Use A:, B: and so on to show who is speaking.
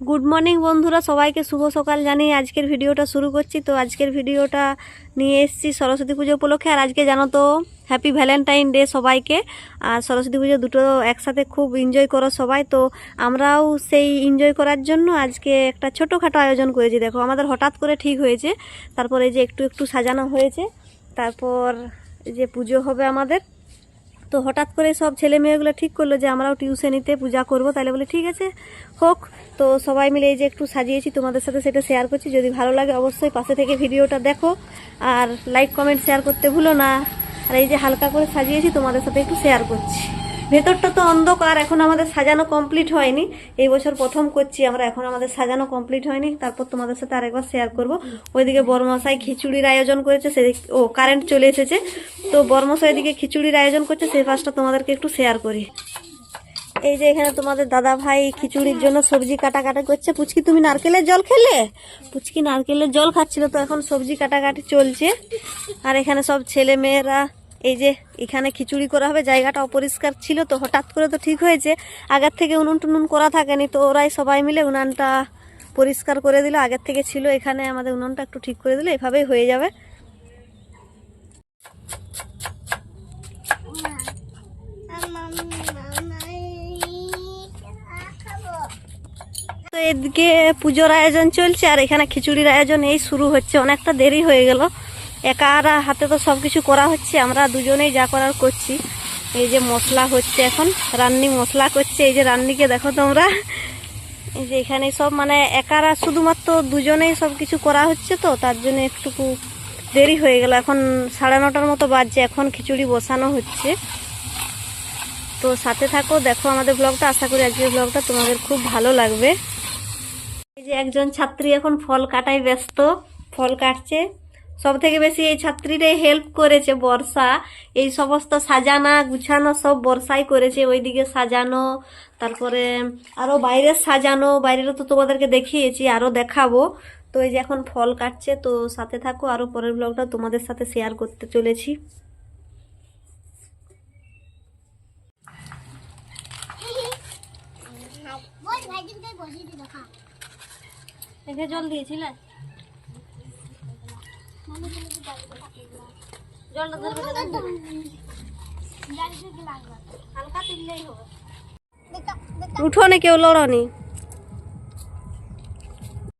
A: Good morning বন্ধুরা। সবাইকে শুভ সকাল জানিয়ে আজকের ভিডিওটা শুরু করছি। তো আজকের ভিডিওটা নিয়ে এসেছি সরস্বতী পুজো উপলক্ষে। আর আজকে জানো তো হ্যাপি ভ্যালেন্টাইন ডে সবাইকে। আর সরস্বতী পুজো দুটো একসাথে খুব এনজয় করো সবাই। তো আমরাও সেই এনজয় করার জন্য আজকে একটা ছোটোখাটো আয়োজন করেছি। দেখো, আমাদের হঠাৎ করে ঠিক হয়েছে। তারপরে যে একটু একটু সাজানো হয়েছে। তারপর যে পুজো হবে আমাদের। তো হঠাৎ করে সব ছেলে মেয়েগুলো ঠিক করল যে আমরাও টিউশনিতে পূজা করব। তাহলে বলে, ঠিক আছে, হোক। তো সবাই মিলে এই যে একটু সাজিয়েছি, তোমাদের সাথে সেটা শেয়ার করছি। যদি ভালো লাগে অবশ্যই পাশে থেকে ভিডিওটা দেখো। আর লাইক কমেন্ট শেয়ার করতে ভুলো না। আর এই যে হালকা করে সাজিয়েছি, তোমাদের সাথে একটু শেয়ার করছি। ভেতরটা তো অন্ধকার, এখন আমাদের সাজানো কমপ্লিট হয়নি। এই বছর প্রথম করছি আমরা, এখন আমাদের সাজানো কমপ্লিট হয়নি। তারপর তোমাদের সাথে আরেকবার শেয়ার করব। ওইদিকে বর্মশাই খিচুড়ির আয়োজন করেছে সেদিক ও কারেন্ট চলে এসেছে। তো বর্মশাই এদিকে খিচুড়ির আয়োজন করছে, সেই পাশটা তোমাদেরকে একটু শেয়ার করি। এই যে এখানে তোমাদের দাদা ভাই খিচুড়ির জন্য সবজি কাটাকাটি করছে। পুচকি, তুমি নারকেলের জল খেলে? পুচকি নারকেলের জল খাচ্ছিল, তো এখন সবজি কাটাকাটি চলছে। আর এখানে সব ছেলে মেয়েরা এই যে এখানে খিচুড়ি করা হবে, জায়গাটা অপরিষ্কার ছিল তো হঠাৎ করে তো ঠিক হয়েছে। আগের থেকে উনুন টুনুন করা থাকেনি তো ওরাই সবাই মিলে উনানটা পরিষ্কার করে দিল। আগের থেকে ছিল এখানে, আমাদের উনুনটা একটু ঠিক করে দিলে এভাবেই হয়ে যাবে। তো এদিকে পুজোর আয়োজন চলছে আর এখানে খিচুড়ির আয়োজন এই শুরু হচ্ছে। অনেকটা দেরি হয়ে গেল। একা হাতে তো সব কিছু করা হচ্ছে, আমরা দুজনেই যা করার করছি। এই যে মশলা হচ্ছে এখন, রান্নি মশলা করছে, এই যে রান্নিকে দেখো তোমরা। এই যে এখানে সব মানে একারা শুধুমাত্র দুজনেই সব কিছু করা হচ্ছে তো, তার জন্য একটুকু দেরি হয়ে গেল। এখন সাড়ে নটার মতো বাজছে, এখন খিচুড়ি বসানো হচ্ছে। তো সাথে থাকো, দেখো আমাদের ব্লগটা, আশা করি আজকের ব্লগটা তোমাদের খুব ভালো লাগবে। এই যে একজন ছাত্রী এখন ফল কাটায় ব্যস্ত, ফল কাটছে। সব থেকে বেশি এই ছাত্রীটাই হেল্প করেছে বর্ষা। এই সমস্ত সাজানা গুছানো সব বর্ষাই করেছে ওইদিকে সাজানো তারপরে আরও বাইরে সাজানো বাইরেরও তো তোমাদেরকে দেখিয়েছি আরও দেখাবো। তো এই যে এখন ফল কাটছে তো সাথে থাকো আরও পরের ব্লগটা তোমাদের সাথে শেয়ার করতে চলেছি। দেখে জল দিয়েছিলে? উঠো না কেউ লড়নি?